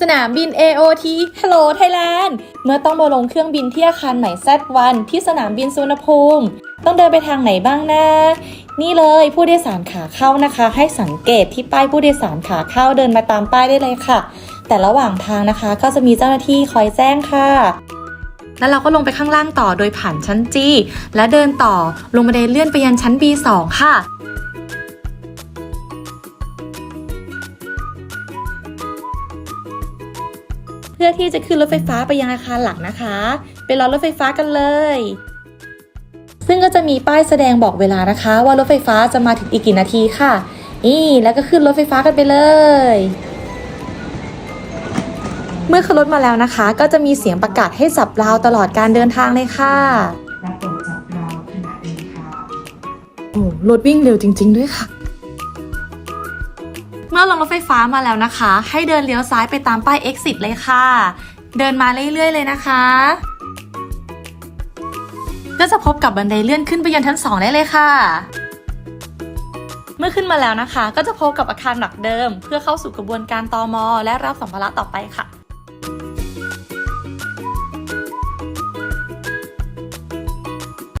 สนามบิน AOT Hello Thailand เมื่อต้องมาลงเครื่องบินที่อาคารใหม่ Z1 ที่สนามบินสุวรรณภูมิ ต้องเดินไปทางไหนบ้างนะ นี่เลยผู้โดยสารขาเข้านะคะ ให้สังเกตที่ป้ายผู้โดยสารขาเข้าเดินมาตามป้ายได้เลยค่ะ แต่ระหว่างทางนะคะ ก็จะมีเจ้าหน้าที่คอยแจ้งค่ะแล้วเราก็ลงไปข้างล่างต่อโดยผ่านชั้น G และเดินต่อลงบันไดเลื่อนไปยันชั้น B2 ค่ะ พื่อที่จะขึ้นรถไฟฟ้าไปยังอาคารหลักนะคะ ไปรอรถไฟฟ้ากันเลย ซึ่งก็จะมีป้ายแสดงบอกเวลานะคะ ว่ารถไฟฟ้าจะมาถึงอีกกี่นาทีค่ะนี่แล้วก็ขึ้นรถไฟฟ้ากันไปเลย เมื่อขึ้นรถมาแล้วนะคะ ก็จะมีเสียงประกาศให้สับราวตลอดการเดินทางเลยค่ะและโปรดจับราวขณะเดินทางโอ้รถวิ่งเร็วจริง ๆ ด้วยค่ะ เมื่อลงรถไฟฟ้ามาแล้วนะคะ ให้เดินเลี้ยวซ้ายไปตามป้าย exit เลยค่ะ เดินมาเรื่อยๆเลยนะคะ ก็จะพบกับบันไดเลื่อนขึ้นไปยันชั้น 2 ได้เลยค่ะ เมื่อขึ้นมาแล้วนะคะ ก็จะพบกับอาคารหลักเดิม เพื่อเข้าสู่กระบวนการตอมอและรับสัมภาระต่อไปค่ะ